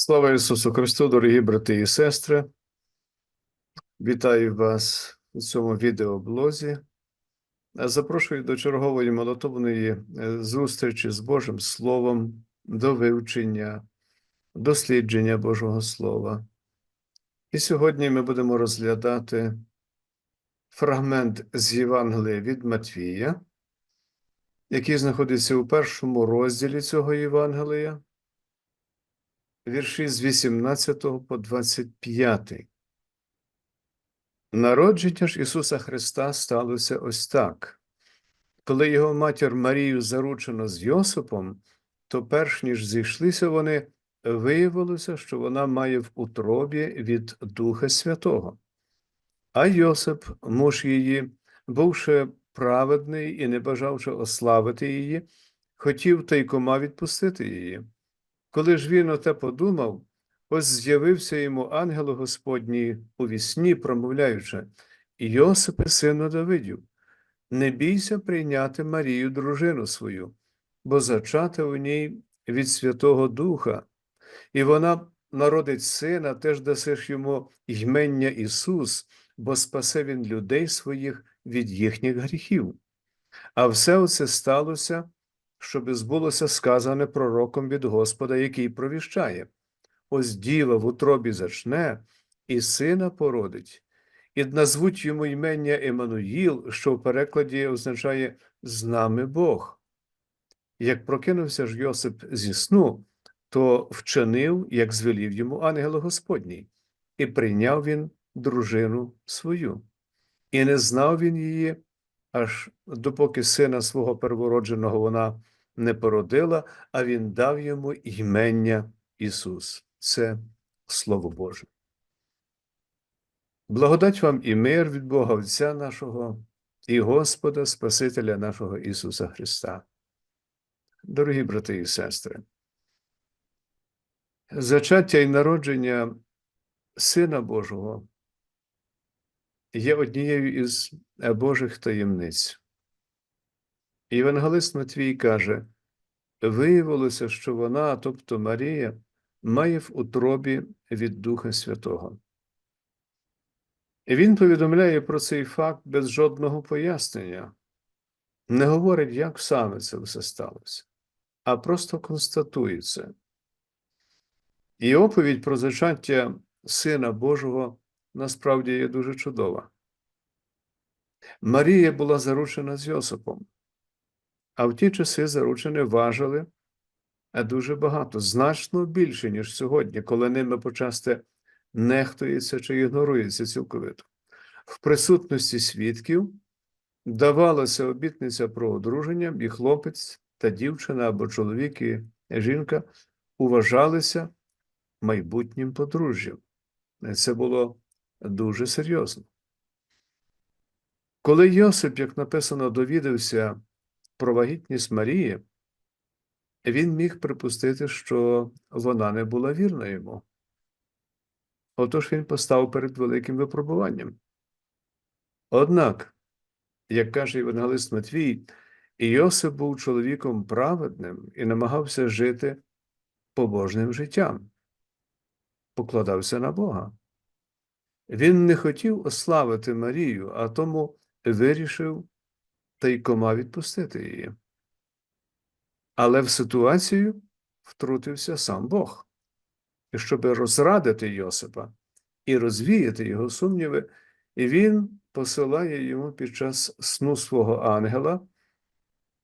Слава Ісусу Христу, дорогі брати і сестри. Вітаю вас у цьому відеоблозі. Запрошую до чергової молитовної е, зустрічі з Божим Словом, до вивчення, дослідження Божого Слова. І сьогодні ми будемо розглядати фрагмент з Євангелія від Матвія, який знаходиться у першому розділі цього Євангелія вірші з 18 по 25. Народження ж Ісуса Христа сталося ось так. Коли його матір Марію заручено з Йосипом, то перш ніж зійшлися вони, виявилося, що вона має в утробі від Духа Святого. А Йосип, муж її, бувши праведний і не бажавши ославити її, хотів тайкома відпустити її. Коли ж він оте подумав, ось з'явився йому ангел Господній у вісні, промовляючи, Йосипе, сину Давидів, не бійся прийняти Марію, дружину свою, бо зачата у ній від Святого Духа, і вона народить сина, теж дасиш йому ймення Ісус, бо спасе він людей своїх від їхніх гріхів. А все оце сталося щоби збулося сказане пророком від Господа, який провіщає. Ось діва в утробі зачне, і сина породить, і назвуть йому ймення Еммануїл, що в перекладі означає з нами Бог. Як прокинувся ж Йосип зі сну, то вчинив, як звелів йому ангел Господній, і прийняв він дружину свою. І не знав він її, аж допоки сина свого первородженого вона не породила, а він дав йому ймення Ісус. Це Слово Боже. Благодать вам і мир від Бога Отця нашого і Господа Спасителя нашого Ісуса Христа. Дорогі брати і сестри, зачаття і народження Сина Божого є однією із Божих таємниць. Євангелист Матвій каже: виявилося, що вона, тобто Марія, має в утробі від Духа Святого. І він повідомляє про цей факт без жодного пояснення, не говорить, як саме це все сталося, а просто констатує це. І оповідь про зачаття Сина Божого насправді є дуже чудова. Марія була заручена з Йосипом. А в ті часи заручені важили дуже багато, значно більше, ніж сьогодні, коли ними почасти нехтується чи ігнорується цілковито. В присутності свідків давалася обітниця про одруження, і хлопець та дівчина або чоловік і жінка уважалися майбутнім подружжям. Це було дуже серйозно. Коли Йосип, як написано, довідався про вагітність Марії, він міг припустити, що вона не була вірна йому. Отож він постав перед великим випробуванням. Однак, як каже Євангелист Матвій, Йосип був чоловіком праведним і намагався жити побожним життям, покладався на Бога. Він не хотів ославити Марію, а тому вирішив тайкома відпустити її. Але в ситуацію втрутився сам Бог. І щоб розрадити Йосипа і розвіяти його сумніви, і він посилає йому під час сну свого ангела,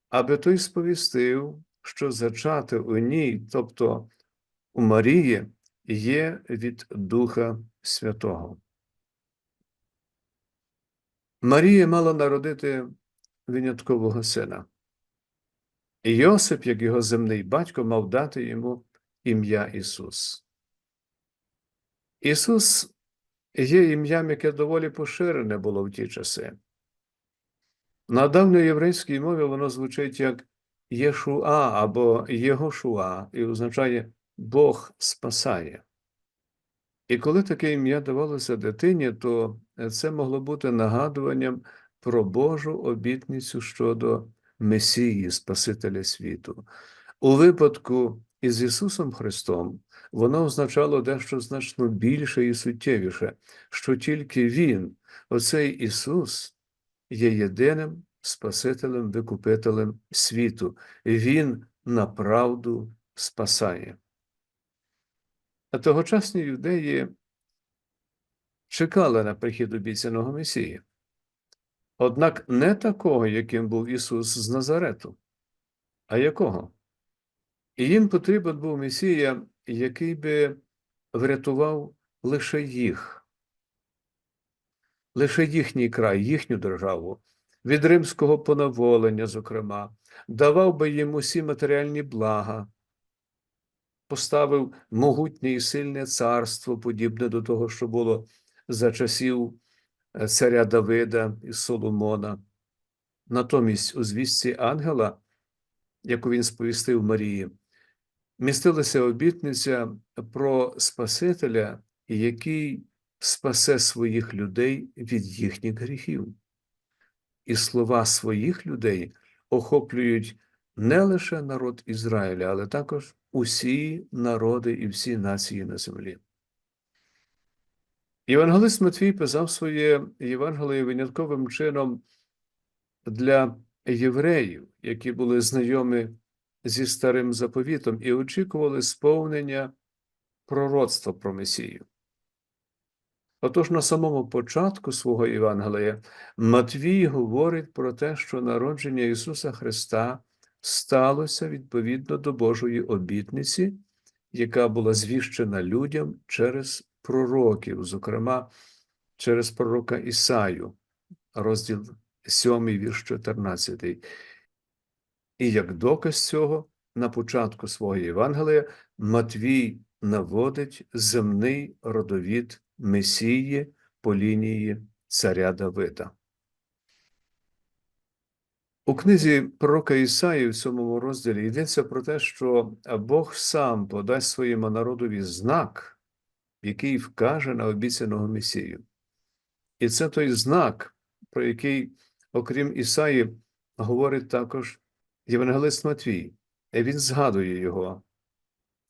аби той сповістив, що зачати у ній, тобто у Марії, є від Духа Святого. Марія мала народити виняткового сина. І Йосип, як його земний батько, мав дати йому ім'я Ісус. Ісус є ім'ям, яке доволі поширене було в ті часи. На давньоєврейській мові воно звучить як Єшуа або Єгошуа і означає Бог спасає. І коли таке ім'я давалося дитині, то це могло бути нагадуванням про Божу обітницю щодо Месії, Спасителя світу. У випадку із Ісусом Христом воно означало дещо значно більше і суттєвіше, що тільки Він, оцей Ісус, є єдиним Спасителем, Викупителем світу. Він направду спасає. А тогочасні юдеї чекали на прихід обіцяного Месії. Однак не такого, яким був Ісус з Назарету, а якого? І їм потрібен був Месія, який би врятував лише їх, лише їхній край, їхню державу, від римського поневолення, зокрема, давав би їм усі матеріальні блага, поставив могутнє і сильне царство, подібне до того, що було за часів е, царя Давида і Соломона. Натомість у звістці ангела, яку він сповістив Марії, містилася обітниця про Спасителя, який спасе своїх людей від їхніх гріхів. І слова своїх людей охоплюють не лише народ Ізраїля, але також усі народи і всі нації на землі. Євангелист Матвій писав своє Євангеліє винятковим чином для євреїв, які були знайомі зі старим заповітом і очікували сповнення пророцтва про Месію. Отож, на самому початку свого Євангелія Матвій говорить про те, що народження Ісуса Христа сталося відповідно до Божої обітниці, яка була звіщена людям через пророків, зокрема через пророка Ісаю, розділ 7, вірш 14. І як доказ цього, на початку свого Євангелія Матвій наводить земний родовід Месії по лінії царя Давида. У книзі пророка Ісаї в цьому розділі йдеться про те, що Бог сам подасть своєму народові знак, який вкаже на обіцяного Месію. І це той знак, про який, окрім Ісаї, говорить також Євангелист Матвій. І він згадує його,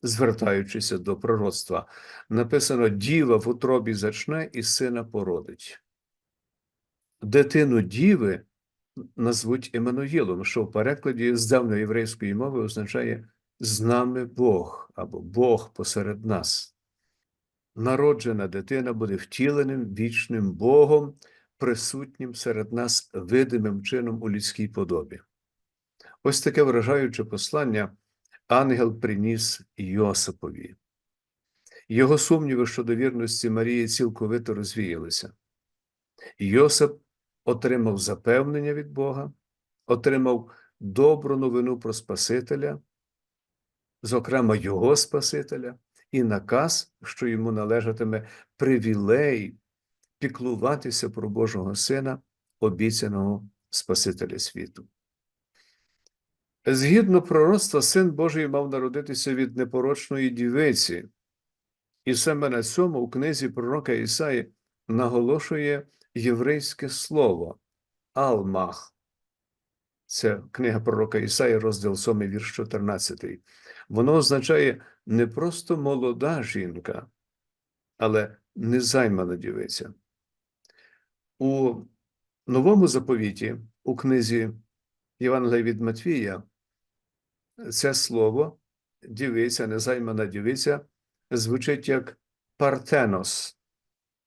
звертаючися до пророцтва. Написано: Діва в утробі зачне і сина породить. Дитину діви назвуть Еммануїлом, що в перекладі з давньоєврейської мови означає з нами Бог або Бог посеред нас. Народжена дитина буде втіленим вічним Богом, присутнім серед нас видимим чином у людській подобі. Ось таке вражаюче послання ангел приніс Йосипові. Його сумніви щодо вірності Марії цілковито розвіялися. Йосип отримав запевнення від Бога, отримав добру новину про Спасителя, зокрема Його Спасителя, і наказ, що йому належатиме привілей піклуватися про Божого Сина, обіцяного Спасителя світу. Згідно пророцтва, син Божий мав народитися від непорочної дівиці, і саме на цьому у книзі пророка Ісаї наголошує єврейське слово Алмах. Це книга пророка Ісаї, розділ 7, вірш 14. Воно означає не просто молода жінка, але незаймана дівиця. У новому заповіті, у книзі Євангелія від Матвія, це слово дівиця, незаймана дівиця, звучить як партенос,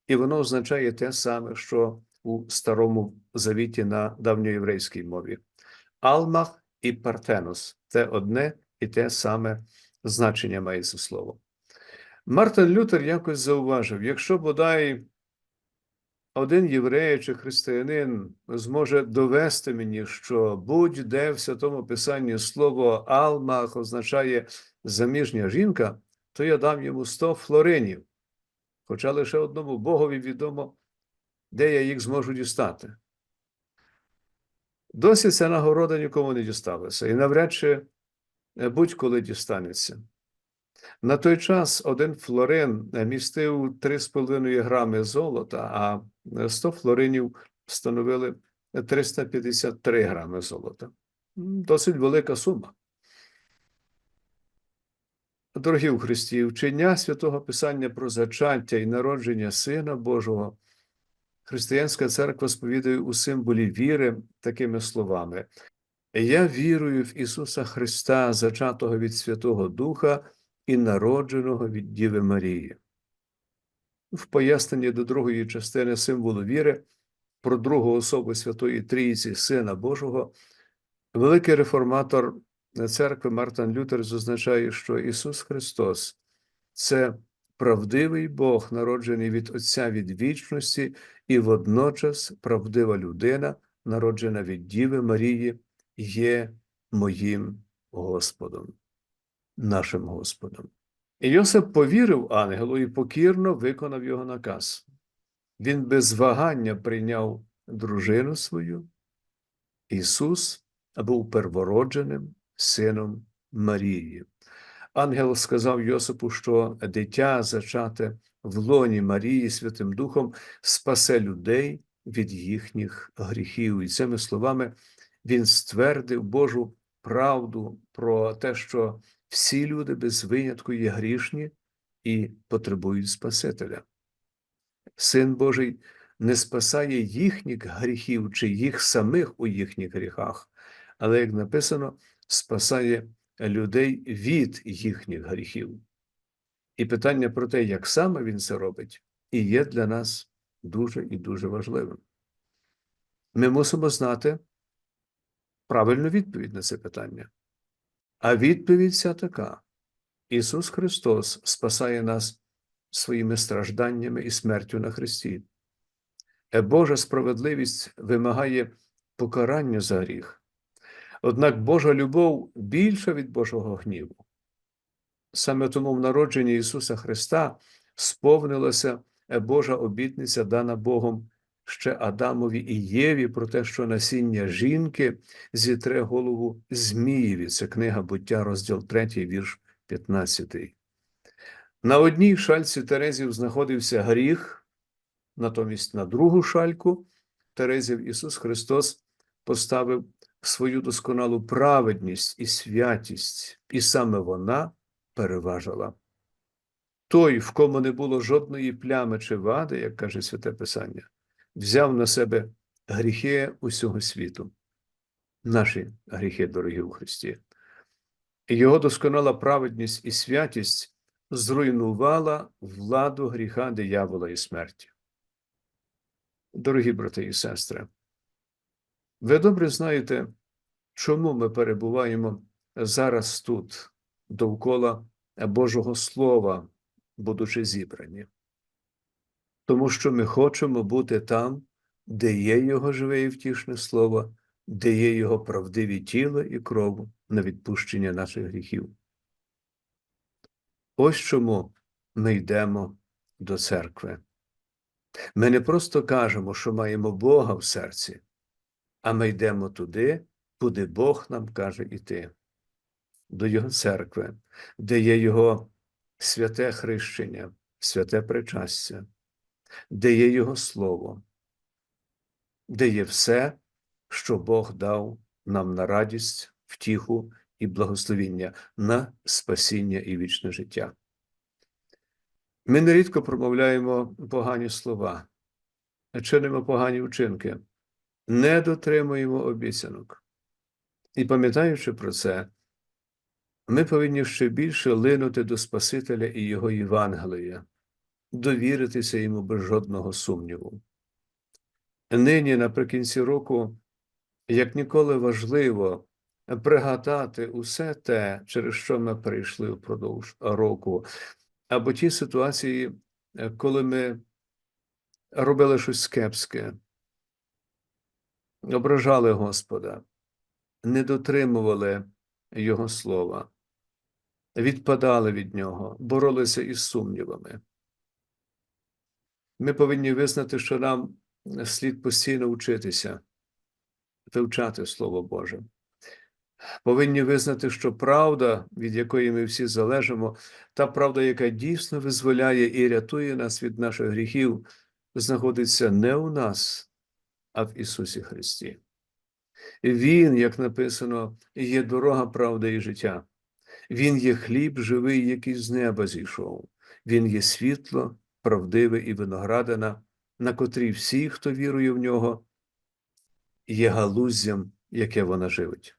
і воно означає те саме, що у Старому Завіті на давньоєврейській мові. Алмах і партенос це одне і те саме значення має це слово. Мартин Лютер якось зауважив: якщо бодай один єврей чи християнин зможе довести мені, що будь-де в святому писанні слово Алмах означає заміжня жінка, то я дам йому 100 флоринів. Хоча лише одному Богові відомо, де я їх зможу дістати. Досі ця нагорода нікому не дісталася, і навряд чи будь-коли дістанеться. На той час один флорин містив 3,5 грами золота, а 100 флоринів становили 353 грами золота. Досить велика сума. Дорогі у Христі, вчення святого Писання про зачаття і народження Сина Божого, Християнська церква сповідує у символі віри такими словами: Я вірую в Ісуса Христа, зачатого від Святого Духа і народженого від Діви Марії. В поясненні до другої частини символу віри про другу особу Святої Трійці, Сина Божого, великий реформатор церкви Мартин Лютер зазначає, що Ісус Христос це правдивий Бог, народжений від Отця від вічності, і водночас правдива людина, народжена від Діви Марії, є моїм Господом, нашим Господом. І Йосип повірив ангелу і покірно виконав його наказ. Він без вагання прийняв дружину свою. Ісус був первородженим сином Марії. Ангел сказав Йосипу, що дитя, зачате в лоні Марії Святим Духом, спасе людей від їхніх гріхів. І цими словами він ствердив Божу правду про те, що всі люди без винятку є грішні і потребують Спасителя. Син Божий не спасає їхніх гріхів чи їх самих у їхніх гріхах, але, як написано, спасає людей від їхніх гріхів. І питання про те, як саме він це робить, і є для нас дуже і дуже важливим. Ми мусимо знати правильну відповідь на це питання. А відповідь ця така: Ісус Христос спасає нас своїми стражданнями і смертю на Христі. Е, Божа справедливість вимагає покарання за гріх. Однак Божа любов більша від Божого гніву. Саме тому в народженні Ісуса Христа сповнилася Божа обітниця, дана Богом ще Адамові і Єві, про те, що насіння жінки зітре голову Змієві. Це книга буття, розділ 3, вірш 15. На одній шальці Терезів знаходився гріх, натомість на другу шальку Терезів Ісус Христос поставив свою досконалу праведність і святість, і саме вона переважила. Той, в кому не було жодної плями чи вади, як каже Святе Писання, взяв на себе гріхи усього світу, наші гріхи, дорогі у Христі. Його досконала праведність і святість зруйнувала владу гріха диявола і смерті. Дорогі брати і сестри, ви добре знаєте, чому ми перебуваємо зараз тут, довкола Божого Слова, будучи зібрані. Тому що ми хочемо бути там, де є Його живе і втішне Слово, де є Його правдиві тіло і кров на відпущення наших гріхів. Ось чому ми йдемо до церкви. Ми не просто кажемо, що маємо Бога в серці, а ми йдемо туди, куди Бог нам каже йти, до Його церкви, де є Його святе хрещення, святе причастя, де є Його Слово, де є все, що Бог дав нам на радість, втіху і благословіння, на спасіння і вічне життя. Ми нерідко промовляємо погані слова, чинимо погані вчинки, не дотримуємо обіцянок. І пам'ятаючи про це, ми повинні ще більше линути до Спасителя і Його Євангелія, довіритися йому без жодного сумніву. Нині, наприкінці року, як ніколи важливо пригадати усе те, через що ми прийшли впродовж року, або ті ситуації, коли ми робили щось кепське, ображали Господа, не дотримували Його слова, відпадали від Нього, боролися із сумнівами. Ми повинні визнати, що нам слід постійно вчитися, вивчати Слово Боже. Повинні визнати, що правда, від якої ми всі залежимо, та правда, яка дійсно визволяє і рятує нас від наших гріхів, знаходиться не у нас, а в Ісусі Христі. Він, як написано, є дорога, правда і життя. Він є хліб живий, який з неба зійшов. Він є світло, правдиве і виноградина, на котрій всі, хто вірує в нього, є галуздям, яке вона живить.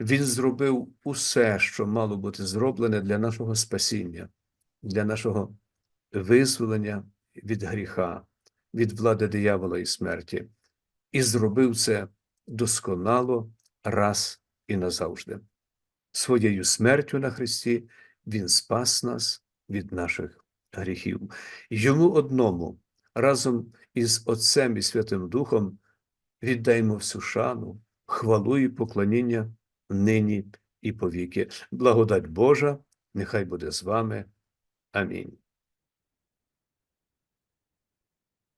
Він зробив усе, що мало бути зроблене для нашого спасіння, для нашого визволення від гріха, від влади диявола і смерті, і зробив це досконало раз і назавжди. Своєю смертю на Христі Він спас нас від наших гріхів. Йому одному разом із Отцем і Святим Духом віддаймо всю шану, хвалу і поклоніння нині і повіки. Благодать Божа, нехай буде з вами. Амінь.